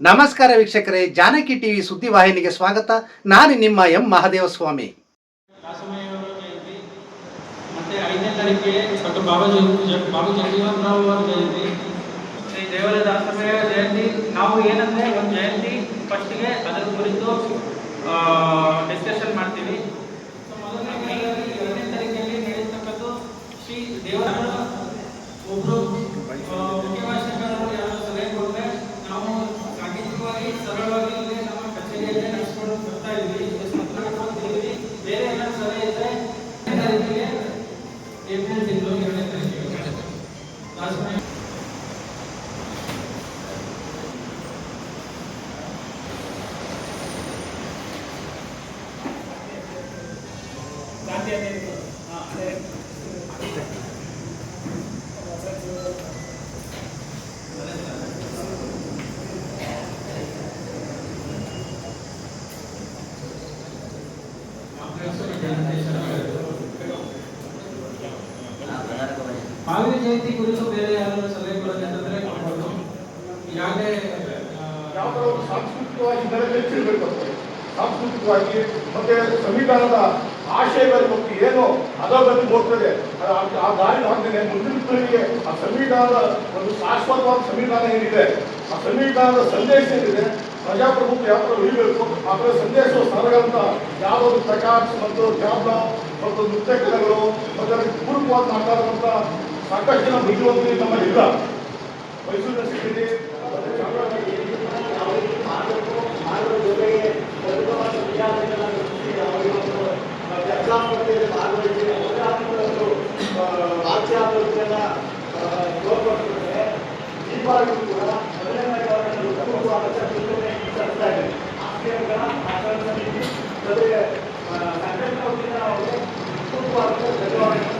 ನಮಸ್ಕಾರ ವೀಕ್ಷಕರೇ, ಜಾನಕಿ ಟಿವಿ ಸುದ್ದಿವಾಹಿನಿಗೆ ಸ್ವಾಗತ. ನಾನು ನಿಮ್ಮ ಎಂ ಮಹಾದೇವ ಸ್ವಾಮಿ ಜಯಂತಿ ಫಸ್ಟಿಗೆ ಅದರ ಕುರಿತು ಡಿಸ್ಕಷನ್ ಮಾಡ್ತೀವಿ. ಏಪ್ರಿಲ್ ತಿಂಗಳು ಎರಡನೇ ತಾರೀಕಿಗೆ ಜಯಂತಿ ಕುರಿತು ಬೇರೆ ಯಾರು ಸಲಹೆ ಕೊಡೋದಂತಂದ್ರೆ ಕೊಡ್ಬೋದು. ಈಗಾಗಲೇ ಯಾವ್ದಾರ ಸಾಂಸ್ಕೃತಿಕವಾಗಿ ಇದರಲ್ಲಿ ಹೆಚ್ಚಿರಬೇಕು ಸಾಂಸ್ಕೃತಿಕವಾಗಿ ಮತ್ತೆ ಸಂವಿಧಾನದ ಆಶಯಗಳ ಮತ್ತು ಏನು ಅಧೋಗತಿ ಹೋಗ್ತದೆ ಆ- ದಾರಿ ಹಾಕ್ತೇನೆ ಮುಂದಿನ ಪೀಳಿಗೆ ಆ ಸಂವಿಧಾನದ ಒಂದು ಶಾಶ್ವತವಾದ ಸಂವಿಧಾನ ಏನಿದೆ, ಆ ಸಂವಿಧಾನದ ಸಂದೇಶ ಏನಿದೆ, ಪ್ರಜಾಪ್ರಭುತ್ವ ಯಾವ ಥರ ಉಳಿಬೇಕು, ಆ ಥರ ಸಂದೇಶ ಸಾರಗಂತ ಯಾವುದೋ ಒಂದು ಪ್ರಕಾಶ್ ಮತ್ತು ಜಾಬ್ಲ ಮತ್ತು ನೃತ್ಯ ಕಲೆಗಳು ಮತ್ತು ಪೂರ್ವವಾದ ಮಾತಾಡುವಂಥ ಸಾಕಷ್ಟು ಜನ ಬುದ್ಧಿವಂತರು ನಮ್ಮಲ್ಲಿ ಇಲ್ಲ ಮೈಸೂರಿನ ಸಿಟಿಲಿ. ಮತ್ತು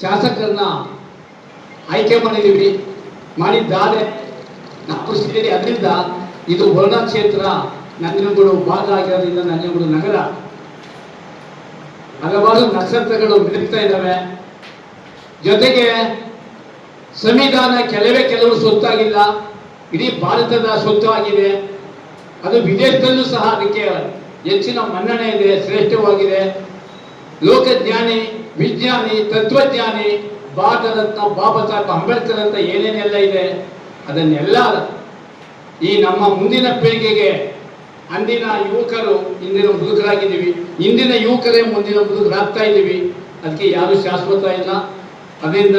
ಶಾಸಕರನ್ನ ಆಯ್ಕೆ ಮಾಡಿದ್ದೀವಿ ಮಾಡಿದ್ದಾರೆ ನಾವು ಸೇರಿ ಅದರಿಂದ ಇದು ವರ್ಣ ಕ್ಷೇತ್ರ ನಂಜನಗೂಡು ಭಾಗ ಆಗಿರೋದ್ರಿಂದ ನಂಜನಗೂಡು ನಗರ. ಹಲವಾರು ನಕ್ಷತ್ರಗಳು ಮಿಡುತ್ತಾ ಇದ್ದಾವೆ ಜೊತೆಗೆ ಸಂವಿಧಾನ ಕೆಲವೇ ಕೆಲವು ಸ್ವತ್ತಾಗಿಲ್ಲ. ಇಡೀ ಭಾರತದ ಸ್ವತ್ತು ಆಗಿದೆ ಅದು ವಿದೇಶದಲ್ಲೂ ಸಹ ಅದಕ್ಕೆ ಹೆಚ್ಚಿನ ಮನ್ನಣೆ ಇದೆ, ಶ್ರೇಷ್ಠವಾಗಿದೆ. ಲೋಕಜ್ಞಾನಿ, ವಿಜ್ಞಾನಿ, ತತ್ವಜ್ಞಾನಿ ಭಾರತರತ್ನ ಬಾಬಾ ಸಾಹೇಬ್ ಅಂಬೇಡ್ಕರ್ ಅಂತ ಏನೇನೆಲ್ಲ ಇದೆ, ಅದನ್ನೆಲ್ಲ ಈ ನಮ್ಮ ಮುಂದಿನ ಪೀಳಿಗೆಗೆ ಅಂದಿನ ಯುವಕರು, ಇಂದಿನ ಮುದುಕರಾಗಿದ್ದೀವಿ. ಇಂದಿನ ಯುವಕರೇ ಮುಂದಿನ ಮುದುಕರಾಗ್ತಾ ಇದ್ದೀವಿ. ಅದಕ್ಕೆ ಯಾರು ಶಾಶ್ವತ ಇಲ್ಲ. ಅದರಿಂದ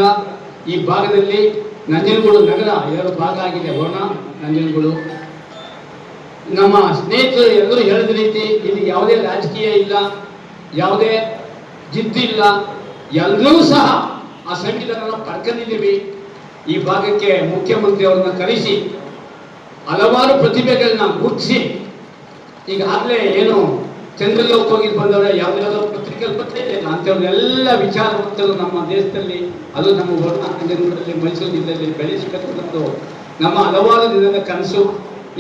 ಈ ಭಾಗದಲ್ಲಿ ನಂಜನಗೂಡು ನಗರ, ಎರಡು ಭಾಗ ಆಗಿದೆ. ವರ್ಣ, ನಂಜನಗೂಡು. ನಮ್ಮ ಸ್ನೇಹಿತರು ಎಲ್ಲರೂ ಹೇಳಿದ ರೀತಿ, ಇಲ್ಲಿ ಯಾವುದೇ ರಾಜಕೀಯ ಇಲ್ಲ, ಯಾವುದೇ ಜಿದ್ದಿಲ್ಲ. ಎಲ್ಲರೂ ಸಹ ಆ ಸಂವಿಧಾನ ಪಡ್ಕೊಂಡಿದ್ದೀವಿ. ಈ ಭಾಗಕ್ಕೆ ಮುಖ್ಯಮಂತ್ರಿ ಅವರನ್ನ ಕರೆಸಿ, ಹಲವಾರು ಪ್ರತಿಭೆಗಳನ್ನ ಗುರುತಿಸಿ ಈಗಾಗಲೇ ಏನು ಚಂದ್ರಲೋಕ್ ಹೋಗಿ ಬಂದವರ ಯಾವ್ದಾವ್ದೋ ಪತ್ರಿಕೆಯಲ್ಲಿ ಅವ್ರನ್ನೆಲ್ಲ ವಿಚಾರ ವಿಚಾರವಂತರು ನಮ್ಮ ದೇಶದಲ್ಲಿ, ಅದು ನಮ್ಮ ನಂಜನಗೂಡಲ್ಲಿ ಮೈಸೂರು ಜಿಲ್ಲೆಯಲ್ಲಿ ಬೆಳೆಸಿರ್ತಕ್ಕಂಥದ್ದು ನಮ್ಮ ಹಲವಾರು ದಿನದ ಕನಸು.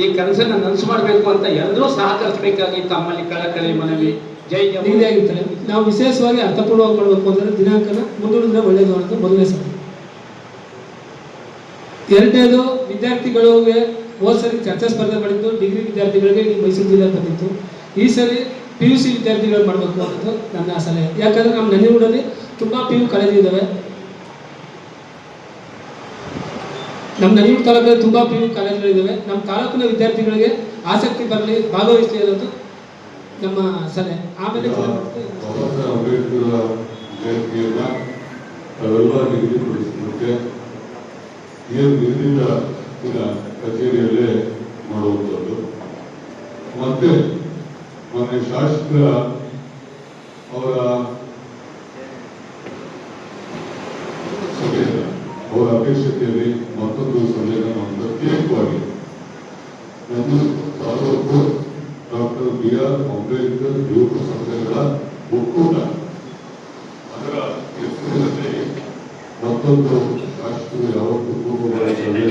ಈ ಕನಸನ್ನು ನನಸು ಮಾಡಬೇಕು ಅಂತ ಎಲ್ಲರೂ ಸಹಕರಿಸಬೇಕಾಗಿ ತಮ್ಮಲ್ಲಿ ಕಳಕಳಿ ಮನವಿ. ನಿಗದಿಯಾಗಿರ್ತಾರೆ ನಾವು ವಿಶೇಷವಾಗಿ ಅರ್ಥಪೂರ್ಣವಾಗಿ ಮಾಡಬೇಕು ಅಂದರೆ ದಿನಾಂಕನ ಮುಂದೂಡಿದ್ರೆ ಒಳ್ಳೆಯದು ಅಂತ ಮೊದಲನೇ ಸಲ. ಎರಡನೇದು ವಿದ್ಯಾರ್ಥಿಗಳಿಗೆ ಹೋದ ಸರಿ ಚರ್ಚಾ ಸ್ಪರ್ಧೆ ಮಾಡಿದ್ದು ಡಿಗ್ರಿ ವಿದ್ಯಾರ್ಥಿಗಳಿಗೆ ಈ ಮೈಸೂರು ಜಿಲ್ಲೆ ಬಂದಿತ್ತು. ಈ ಸರಿ ಪಿ ಯು ಸಿ ವಿದ್ಯಾರ್ಥಿಗಳು ಮಾಡಬೇಕು ಅನ್ನೋದು ನನ್ನ ಸಲಹೆ. ಯಾಕಂದ್ರೆ ನಮ್ಮ ನಂಜನಗೂಡಲ್ಲಿ ತುಂಬ ಪಿ ಯು ಕಾಲೇಜ್ ಇದ್ದಾವೆ ನಮ್ಮ ನಂಜನಗೂಡು ತಾಲೂಕಲ್ಲಿ ತುಂಬ ಪಿ ಯು ಕಾಲೇಜುಗಳಿದ್ದಾವೆ ನಮ್ಮ ತಾಲೂಕಿನ ವಿದ್ಯಾರ್ಥಿಗಳಿಗೆ ಆಸಕ್ತಿ ಬರಲಿ, ಭಾಗವಹಿಸಲಿ ಅನ್ನೋದು ನಮ್ಮ ಸಲಹೆ ಆಮೇಲೆ ಅಂಬೇಡ್ಕರ್ ಜಯಂತಿಯನ್ನ ಏನು ದಿನ ಕಚೇರಿಯಲ್ಲೇ ಮಾಡುವಂಥದ್ದು. ಮತ್ತೆ ಮೊನ್ನೆ ಶಾಸಕರ ಅವರ ಸಭೆಯನ್ನ ಅವರ ಅಧ್ಯಕ್ಷತೆಯಲ್ಲಿ ಮತ್ತೊಂದು ಸಭೆಯನ್ನು ನಾವು ಪ್ರತ್ಯೇಕವಾಗಿ ನಮ್ಮ ತಾಲೂಕು ಡಾಕ್ಟರ್ ಬಿ ಆರ್ ಅಂಬೇಡ್ಕರ್ ಯುವಕ ಸಂಘಗಳ ಒಕ್ಕೂಟ ಅದರ ಹೆಸರಿನಲ್ಲಿ ಮತ್ತೊಂದು ರಾಷ್ಟ್ರೀಯ ಯಾವತ್ತು ಕುಟುಂಬಗಳ ಸಭೆಯ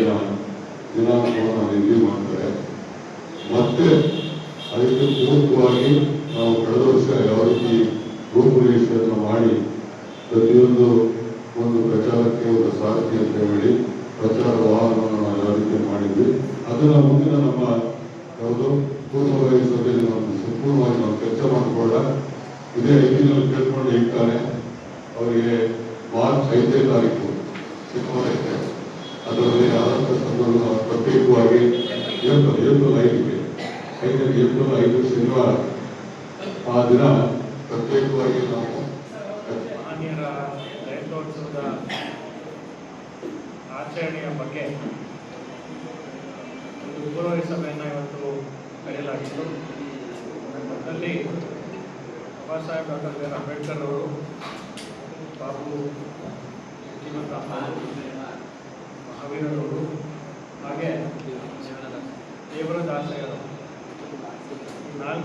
ದಿನಾಂಕವನ್ನು ನಿಗದಿ ಮಾಡ್ತಾರೆ ಮತ್ತೆ ಅದಕ್ಕೆ ಪೂರಕವಾಗಿ ನಾವು ಕಳೆದ ವರ್ಷ ಯಾವ ರೀತಿ ರೂಪುರೇಷೆಯನ್ನು ಮಾಡಿ ಪ್ರತಿಯೊಂದು ಒಂದು ಪ್ರಚಾರಕ್ಕೆ ಒಂದು ಸಾರಥಿ ಅಂತ ಹೇಳಿ ಪ್ರಚಾರ ವಾಹನವನ್ನು ನಾವು ಯಾವ ರೀತಿ ಮಾಡಿದ್ವಿ ಅದನ್ನು ಮುಂದಿನ ನಮ್ಮ ಯಾವುದು ಪೂರ್ವಭಾವಿ ಸಭೆಯಲ್ಲಿ ನಾವು ಸಂಪೂರ್ಣವಾಗಿ ನಾವು ಚರ್ಚೆ ಮಾಡಿಕೊಳ್ಳ ಇದೇ ಐದಿನಲ್ಲಿ ಕೇಳ್ಕೊಂಡು ಇರ್ತಾರೆ ಅವರಿಗೆ ಮಾರ್ಚ್ ಐದನೇ ತಾರೀಕು ಶನಿವಾರಕ್ಕೆ ಅದರಲ್ಲಿ ಆದಂಥ ಸಂದರ್ಭ ನಾವು ಪ್ರತ್ಯೇಕವಾಗಿ ಏಪ್ರಿಲ್ ಏಪ್ರಿಲ್ ಐದಕ್ಕೆ ಐದನೇ ಏಪ್ರಿಲ್ ಐದು ಶನಿವಾರ. ಆ ದಿನ ಪ್ರತ್ಯೇಕವಾಗಿ ನಾವು ಆಚರಣೆಯ ಬಗ್ಗೆ ಒಂದು ಪೂರ್ವಭಾವಿ ಸಭೆಯನ್ನು ಇವತ್ತು ಕರೆಯಲಾಗಿತ್ತು. ಅದರಲ್ಲಿ ಬಾಬಾ ಸಾಹೇಬ್ ಡಾಕ್ಟರ್ ಬಿ ಅಂಬೇಡ್ಕರ್ ಅವರು ಬಾಬು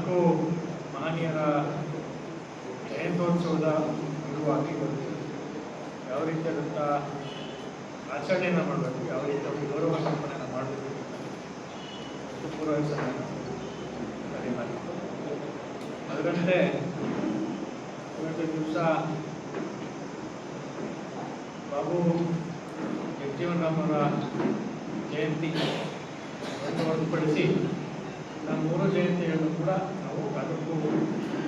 ನಾಲ್ಕು ಮಹನೀಯರ ಜಯಂತ್ಯೋತ್ಸವದ ಅಂಗವಾಗಿ ಬರುತ್ತೆ. ಯಾವ ರೀತಿಯಾದಂಥ ಆಚರಣೆಯನ್ನು ಮಾಡಬೇಕು, ಯಾವ ರೀತಿ ಒಂದು ಗೌರವ ಸಮರ್ಪಣೆಯನ್ನು ಮಾಡಬೇಕು ಪೂರ್ವಸಭೆಯನ್ನು ಕರೆಯಲಾಗಿತ್ತು ಅದರಂತೆ ಇವತ್ತು ದಿವಸ ಬಾಬು ಜಗಜೀವನ್ ರಾಮರ ಜಯಂತಿ ಹೊರತುಪಡಿಸಿ ನಮ್ಮ ಮೂರು ಜಯಂತಿಗಳನ್ನು ಕೂಡ ನಾವು ತಾಲೂಕು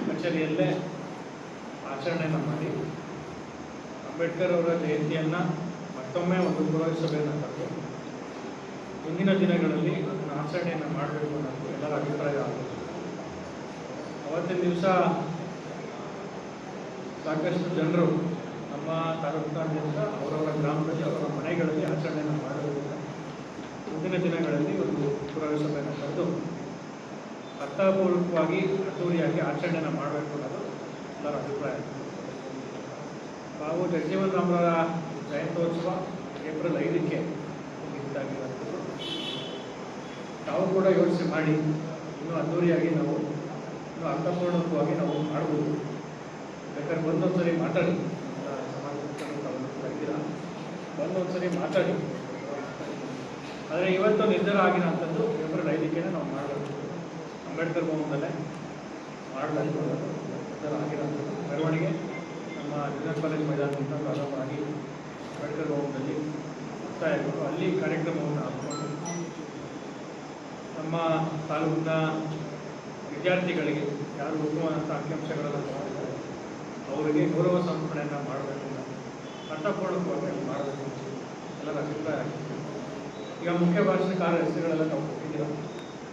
ಕಚೇರಿಯಲ್ಲೇ ಆಚರಣೆಯನ್ನು ಮಾಡಿ ಅಂಬೇಡ್ಕರ್ ಅವರ ಜಯಂತಿಯನ್ನು ಮತ್ತೊಮ್ಮೆ ಒಂದು ಪೂರ್ವ ಸಭೆಯನ್ನು ಮುಂದಿನ ದಿನಗಳಲ್ಲಿ ಅದನ್ನು ಆಚರಣೆಯನ್ನು ಮಾಡಬೇಕು ಅನ್ನೋದು ಎಲ್ಲರ ಅಭಿಪ್ರಾಯ ಆಗಿತ್ತು. ಅವತ್ತಿನ ದಿವಸ ಸಾಕಷ್ಟು ಜನರು ನಮ್ಮ ತಾಲೂಕಿನಾದ್ಯಂತ ಅವರವರ ಗ್ರಾಮದಲ್ಲಿ ಅವರ ಮನೆಗಳಲ್ಲಿ ಆಚರಣೆಯನ್ನು ಮಾಡೋದ್ರಿಂದ ಮುಂದಿನ ದಿನಗಳಲ್ಲಿ ಒಂದು ಪೂರ್ವ ಸಭೆಯನ್ನು ಕರೆದು ಅರ್ಥಪೂರ್ವಕವಾಗಿ ಅದ್ದೂರಿಯಾಗಿ ಆಚರಣೆಯನ್ನು ಮಾಡಬೇಕು ಅನ್ನೋದು ಎಲ್ಲರ ಅಭಿಪ್ರಾಯ. ಬಾಬು ಜಗಜೀವನ್ ರಾಮರ ಜಯಂತ್ಯೋತ್ಸವ ಏಪ್ರಿಲ್ ಐದಕ್ಕೆ ಮುಗಿದಾಗಿರುವಂಥದ್ದು ತಾವು ಕೂಡ ಯೋಚನೆ ಮಾಡಿ, ಇನ್ನೂ ಅದ್ದೂರಿಯಾಗಿ ನಾವು, ಇನ್ನೂ ಅರ್ಥಪೂರ್ಣಕವಾಗಿ ನಾವು ಮಾಡ್ಬೋದು. ಬೇಕಾದ್ರೆ ಬಂದೊಂದ್ಸರಿ ಮಾತಾಡಿ. ಸಮಾಜ ನಾವು ಬಂದೊಂದ್ಸರಿ ಮಾತಾಡಿ. ಆದರೆ ಇವತ್ತು ನಿರ್ಧಾರ ಆಗಿರೋಂಥದ್ದು ಏಪ್ರಿಲ್ ಐದಕ್ಕೆ ನಾವು ಮಾಡಬೇಕು ಅಂಬೇಡ್ಕರ್ ಭವನದಲ್ಲೇ ಅನ್ನೋದು ನಿರ್ಧಾರ ಮೆರವಣಿಗೆ ನಮ್ಮ ಜೂನಿಯರ್ ಕಾಲೇಜ್ ಮೈದಾನದಿಂದ ಪ್ರಾರಂಭವಾಗಿ ಅಂಬೇಡ್ಕರ್ ಭವನದಲ್ಲಿ ಮುಕ್ತಾಯಗೊಂಡು ಅಲ್ಲಿ ಕಾರ್ಯಕ್ರಮವನ್ನು ಹಾಕಿಕೊಂಡು ನಮ್ಮ ತಾಲೂಕಿನ ವಿದ್ಯಾರ್ಥಿಗಳಿಗೆ ಯಾರು ಉತ್ತಮವಾದಂಥ ಅಂಕಿಅಂಶಗಳನ್ನು ತಗೊಂಡಿದ್ದಾರೆ ಅವರಿಗೆ ಗೌರವ ಸಮರ್ಪಣೆಯನ್ನು ಮಾಡಬೇಕು ಅರ್ಥಪೂರ್ಣಕವಾಗಿ ಮಾಡಬೇಕು ಎಲ್ಲರ ಅಭಿಪ್ರಾಯ ಈಗ ಮುಖ್ಯ ಭಾಷಣಕಾರ ಹೆಸರುಗಳೆಲ್ಲ ನಾವು ಕೊಟ್ಟಿದ್ದೀರ?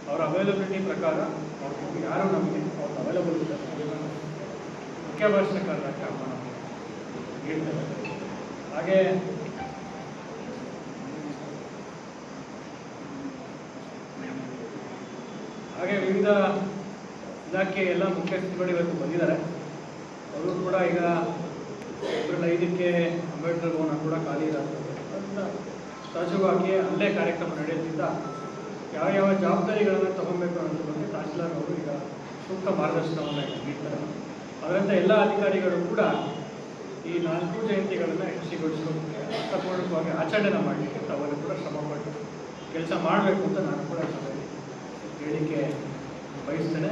ಅವರ ಅವೈಲಬಿಲಿಟಿ ಪ್ರಕಾರ ಅವ್ರಿಗೆ ಯಾರು ನಮಗೆ ಅವ್ರ ಅವೈಲಬಲ್ ಇದ್ದಾರೆ ಅವ್ರನ್ನ ಮುಖ್ಯ ಭಾಷಣಕಾರರಾಗಿ ಆಹ್ವಾನ ನೀಡ್ತೇವೆ ಹಾಗೆ ಹಾಗೆ ವಿವಿಧ ಇಲಾಖೆ ಎಲ್ಲ ಮುಖ್ಯಸ್ಥರುಗಳು ಇವತ್ತು ಬಂದಿದ್ದಾರೆ. ಅವರು ಕೂಡ ಈಗ ಏಪ್ರಿಲ್ ಐದಕ್ಕೆ ಅಂಬೇಡ್ಕರ್ ಭವನ ಕೂಡ ಖಾಲಿ ಇರೋದು. ಸಹಜವಾಗಿ ಅಲ್ಲೇ ಕಾರ್ಯಕ್ರಮ ನಡೆಯುತ್ತಿದ್ದ ಯಾವ ಯಾವ ಜವಾಬ್ದಾರಿಗಳನ್ನು ತಗೊಬೇಕು ಅನ್ನೋದ್ರ ಬಗ್ಗೆ ತಹಸೀಲ್ದಾರ್ ಅವರು ಈಗ ಸೂಕ್ತ ಮಾರ್ಗದರ್ಶನವನ್ನು ನೀಡ್ತಾರೆ. ಅದರಂತೆ ಎಲ್ಲ ಅಧಿಕಾರಿಗಳು ಕೂಡ ಈ ನಾಲ್ಕು ಜಯಂತಿಗಳನ್ನು ಯಶಸ್ವಿಗೊಳಿಸೋದಕ್ಕೆ ಅರ್ಥಪೂರ್ಣಕವಾಗಿ ಆಚರಣೆ ಮಾಡಲಿಕ್ಕೆ ತಾವೆಲ್ಲ ಕೂಡ ಶ್ರಮಪಟ್ಟು ಕೆಲಸ ಮಾಡಬೇಕು ಅಂತ ನಾನು ಕೂಡ ಸಭೆಯಲ್ಲಿ ಹೇಳಿಕೆ ಬಯಸ್ತೇನೆ.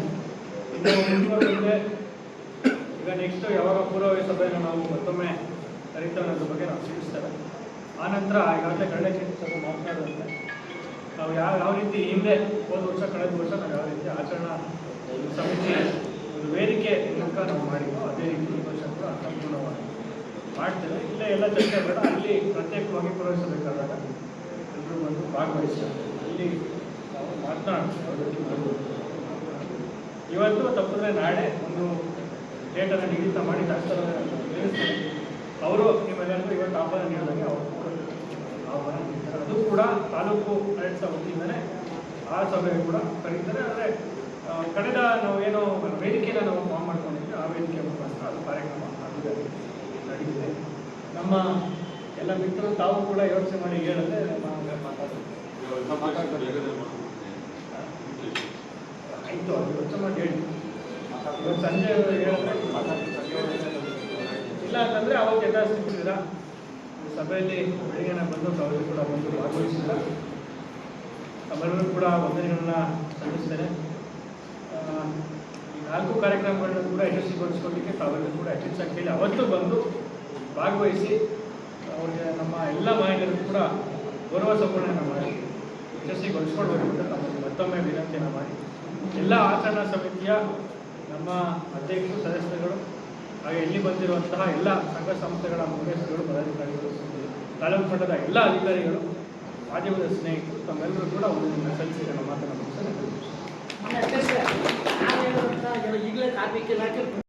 ಇನ್ನು ಈಗ ನೆಕ್ಸ್ಟ್ ಯಾವಾಗ ಪೂರ್ವ ಸಭೆಯನ್ನು ನಾವು ಮತ್ತೊಮ್ಮೆ ಕರೀತೇವೆ ಅನ್ನೋದ್ರ ಬಗ್ಗೆ ನಾವು ತಿಳಿಸ್ತೇವೆ. ಆನಂತರ ಈಗಾಗಲೇ ಕಡಲೆ ಚಿಂತಿಸಲು ಮಾತನಾಡುವಂತೆ ನಾವು ಯಾವ ಯಾವ ರೀತಿ ಹಿಂದೆ ಹೋದ ವರ್ಷ, ಕಳೆದ ವರ್ಷ ನಾವು ಯಾವ ರೀತಿ ಆಚರಣಾ ಸಮಿತಿ ಒಂದು ವೇದಿಕೆ ಮೂಲಕ ನಾವು ಮಾಡಿದ್ದೋ ಅದೇ ರೀತಿ ಈ ವರ್ಷ ಕೂಡ ಸಂಪೂರ್ಣವಾಗಿ ಮಾಡ್ತೇವೆ ಇಲ್ಲೇ ಎಲ್ಲ ಚರ್ಚೆ ಬೇಡ, ಅಲ್ಲಿ ಪ್ರತ್ಯೇಕವಾಗಿ ಪ್ರವೇಶಿಸಬೇಕಾದಾಗ ಎಲ್ಲರೂ ಬಂದು ಭಾಗವಹಿಸ್ತಾರೆ ಅಲ್ಲಿ ನಾವು ಮಾತನಾಡಿ. ಇವತ್ತು ತಪ್ಪಿದ್ರೆ ನಾಳೆ ಒಂದು ಡೇಟನ್ನು ನಿಗದಿತ ಮಾಡಿ ಡಾಕ್ಟರ್ ಅವರು ನಿಮ್ಮೆಲ್ಲರಿಗೂ ಇವತ್ತು ಆಹ್ವಾನ ನೀಡಿದಂಗೆ ಅವರು ಅದು ಕೂಡ ತಾಲೂಕು ಆಡಳಿತ ವತಿಯಿಂದಲೇ ಆ ಸಭೆ ಕೂಡ ಕರೀತಾರೆ. ಆದರೆ ಕಳೆದ ನಾವು ಏನು ವೇದಿಕೆನ ನಾವು ಫಾರ್ಮ್ ಮಾಡ್ಕೊಂಡಿದ್ವಿ, ಆ ವೇದಿಕೆ ಮುಖಾಂತರ ಅದು ಕಾರ್ಯಕ್ರಮ ನಡೀತಿದೆ. ನಮ್ಮ ಎಲ್ಲ ಮಿತ್ರರು ತಾವು ಕೂಡ ಯೋಚನೆ ಮಾಡಿ ಹೇಳಿದ್ರೆ ನಾವು ಮಾತಾಡ್ತೀವಿ. ಆಯಿತು, ಅದು ಯೋಚನೆ ಮಾಡಿ ಹೇಳಿ. ಇವತ್ತು ಸಂಜೆ ಹೇಳಿದ್ರೆ ಇಲ್ಲ ಅಂತಂದರೆ ಎಲ್ಲ ಯಥಾಸ್ಥಿತಿದ್ದೀರಾ ಸಭೆಯಲ್ಲಿ ಬೆಳಿಗ್ಗೆ ಬಂದು ತಾವು ಕೂಡ ಬಂದು ಭಾಗವಹಿಸಿಲ್ಲ ತಮ್ಮೆಲ್ಲರೂ ಕೂಡ ವಂದನೆಗಳನ್ನ ಸಲ್ಲಿಸ್ತೇನೆ ಈ ನಾಲ್ಕು ಕಾರ್ಯಕ್ರಮಗಳನ್ನು ಕೂಡ ಯಶಸ್ವಿಗೊಳಿಸ್ಕೊಳ್ಳಿಕ್ಕೆ ತಾವೆಲ್ಲರೂ ಕೂಡ ಹೆಚ್ಚಿನ ಸಂಖ್ಯೆಯಲ್ಲಿ ಅವತ್ತು ಬಂದು ಭಾಗವಹಿಸಿ ಅವರಿಗೆ ನಮ್ಮ ಎಲ್ಲ ಮಾಹಿತಿಯನ್ನು ಕೂಡ ಗೌರವ ಸಂಪೂರ್ಣ ಮಾಡಿ ಯಶಸ್ವಿಗೊಳಿಸ್ಕೊಳ್ಬೇಕು ಅಂತ ನಮ್ಮಲ್ಲಿ ಮತ್ತೊಮ್ಮೆ ವಿನಂತಿಯನ್ನು ಮಾಡಿ. ಎಲ್ಲ ಆಚರಣಾ ಸಮಿತಿಯ ನಮ್ಮ ಅಧ್ಯಕ್ಷರು, ಸದಸ್ಯರುಗಳು ಹಾಗೆ ಇಲ್ಲಿ ಬಂದಿರುವಂತಹ ಎಲ್ಲ ಸಂಘ ಸಂಸ್ಥೆಗಳ ಮುಖ್ಯಸ್ಥರು, ಪದಾಧಿಕಾರಿಗಳು, ತಾಲೂಕು ಮಟ್ಟದ ಎಲ್ಲ ಅಧಿಕಾರಿಗಳು, ಮಾಧ್ಯಮದ ಸ್ನೇಹಿತರು, ತಮ್ಮೆಲ್ಲರೂ ಕೂಡ ಒಂದು ಸಲ್ಲಿಸಿ ಮಾತನ್ನು ಈಗಲೇ ಕಾರ್ಮಿಕ ಇಲಾಖೆ